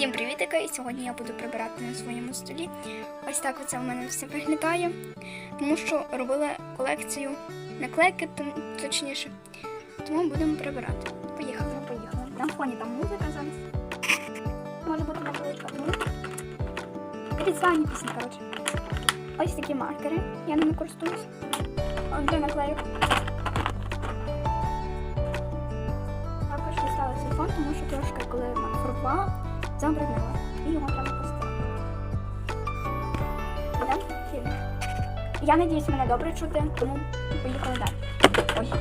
Всім привітика! І сьогодні я буду прибирати на своєму столі. Ось так оце в мене все виглядає, тому що робила колекцію наклейки, точніше. Тому будемо прибирати. Поїхали, поїхали. На фоні там музика зараз. Може бути. Ну. Різдвяні пісні, коротше. Ось такі маркери. Я ними. От для наклеїк. Також дістала телефон, тому що трошки, коли фарбувала, забруднила. І його треба постирати. Ідемо? Їдемо. Я надіюсь, мене добре чути, тому поїхали далі. Ой.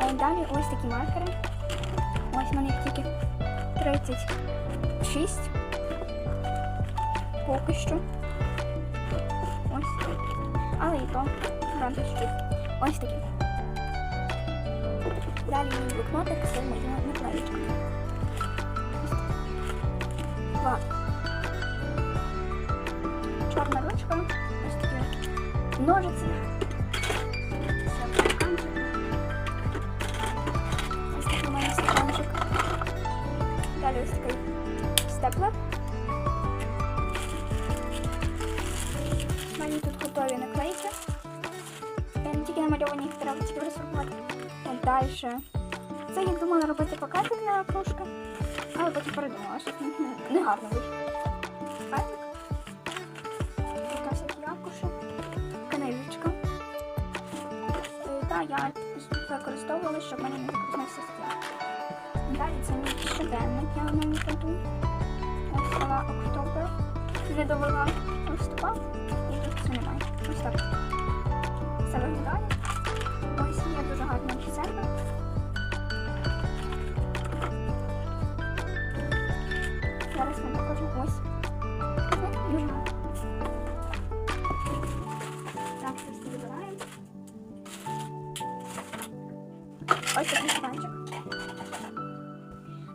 Е, Далі ось такі маркери. Ось в мене тільки 36. Поки що. Ось. Але і то чуть. Ось такі. Далі мій блокнотик з моїми наклеїчками. Два. Чорна ручка. Ось такі ножиці. Стаканчик. Ось такий у мене стаканчик. Далі ось такий степлер. У мене тут готові наклейки. Е, не Тільки намальовані їх треба тільки розфарбувати. От Далі. Це я думала робити пакетик для кружки, Але потім передумала, що не- гарно вийшло. Така всякі аркуші. Книжечка. Е, Та я використовувала, щоб мене не запізнився стіл. Далі це мій щоденник, я на ньому кладу. Слова Октобер. Не довела листопад. І тут це немає. Ось так. Це виглядає. Ось такий стаканчик.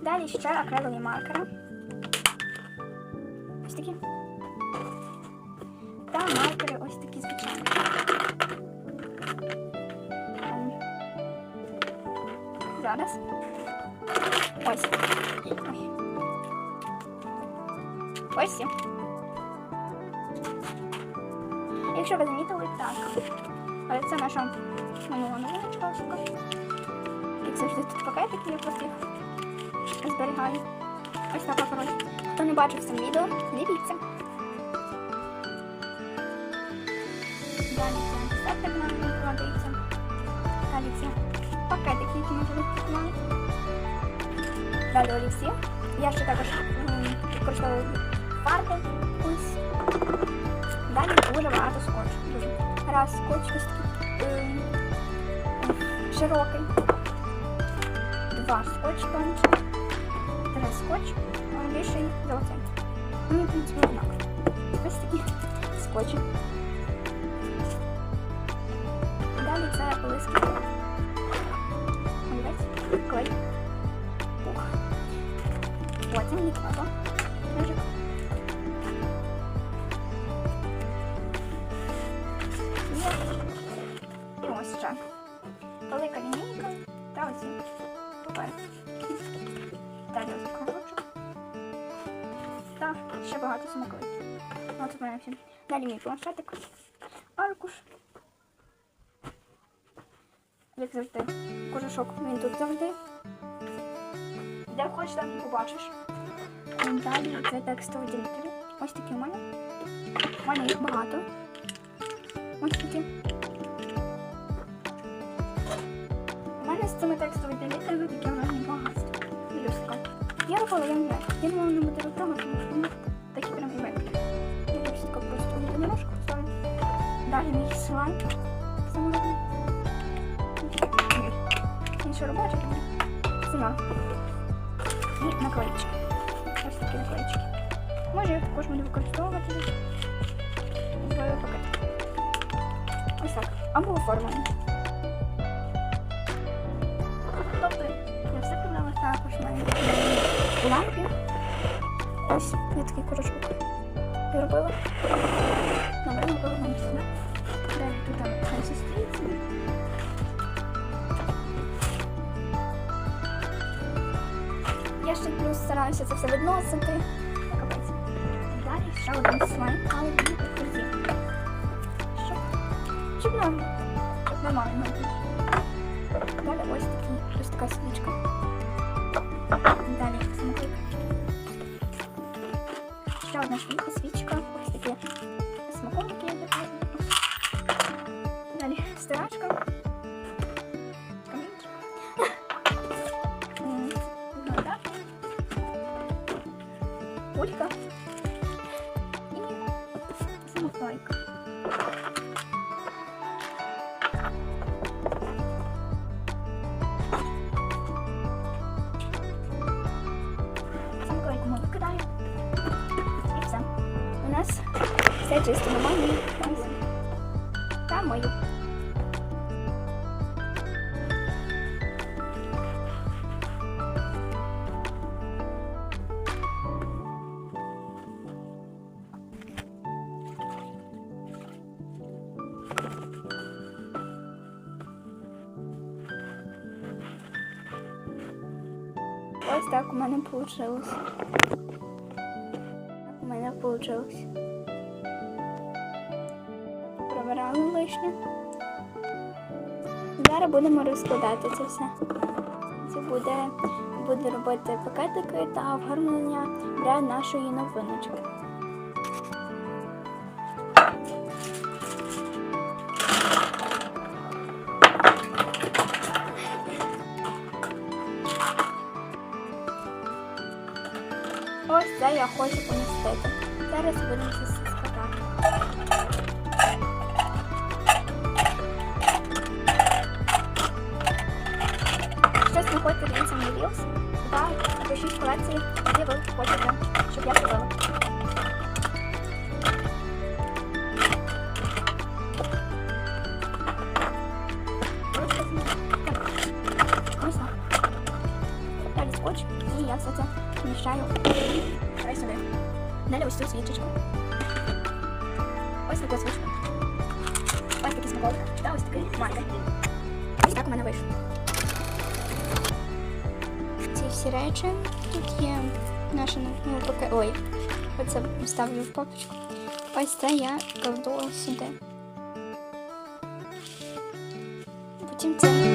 Далі ще акрилові маркери. Ось такі. Та маркери ось такі звичайні. Зараз. Ось. Ось. ці. Якщо ви замітили, так. Але це наша минула новиночка. Як завжди тут пакетики, я просто їх зберігаю. Ось така коротше. Хто не бачив це відео, дивіться. Далі це антисептик нам викладається. Далі це пакетики, які ми вже викладали. Далі олівці. Я ще також використовую фарби. Ось. Далі дуже багато скотчу. Раз скотч ось такий ем, широкий. Два скотч тонший. Три скотч, а більший золотий. Ну, в принципі, однаково. Ось такі скотчі. Далі це лиски. Олівець, клей, пух. Потім лікова, Ще багато смаковиків. От у мене всі. Далі мій планшетик. Аркуш. Як завжди. Кожушок він тут завжди. Де хочеш, там побачиш. Далі це текстові ділителі. Ось такі у мене. У мене їх багато. Він що робочий? Сама. І наклеїчки. Ось такі наклеїчки. Може, я також буду використовувати. в пакет. Ось так. Або оформлені. Тобто я все прибрала також такі лампи. Ось я такий кружок зробила. Добре, ми повернемо тут там консистенція. Я ще плюс стараюся це все відносити. капець. Далі ще один слайм, але він фрезі. Щоб, щоб норм. Нормально. Далі ось такий, ось така свічка. Далі самокрик. Ще одна свічка. Кулька. І самоклейка. Самоклейку ми викидаємо. І все. У нас все чисто нормально. Ось. Та мою. У мене вийшло. У мене вийшло. Прибирали лишнє. Зараз будемо розкладати це все. Це буде, буде робити пакетики та оформлення для нашої новиночки. хочу помістити. Зараз будемо це все складати. Щось знаходите дивіться мій рілс та пишіть колекції, які ви хочете, щоб я зробила. Ручка знімає. Так. Ось так. Далі скотч, і я все це вміщаю. Далі ось цю свічечку. Ось таку свічку. Ось такий смаколик та ось такий маркер. Ось так у мене вийшло. Ці всі речі. Тут є наші ну, ну, поки... Ой, оце ставлю в папочку. Ось це я кладу сюди. Потім це.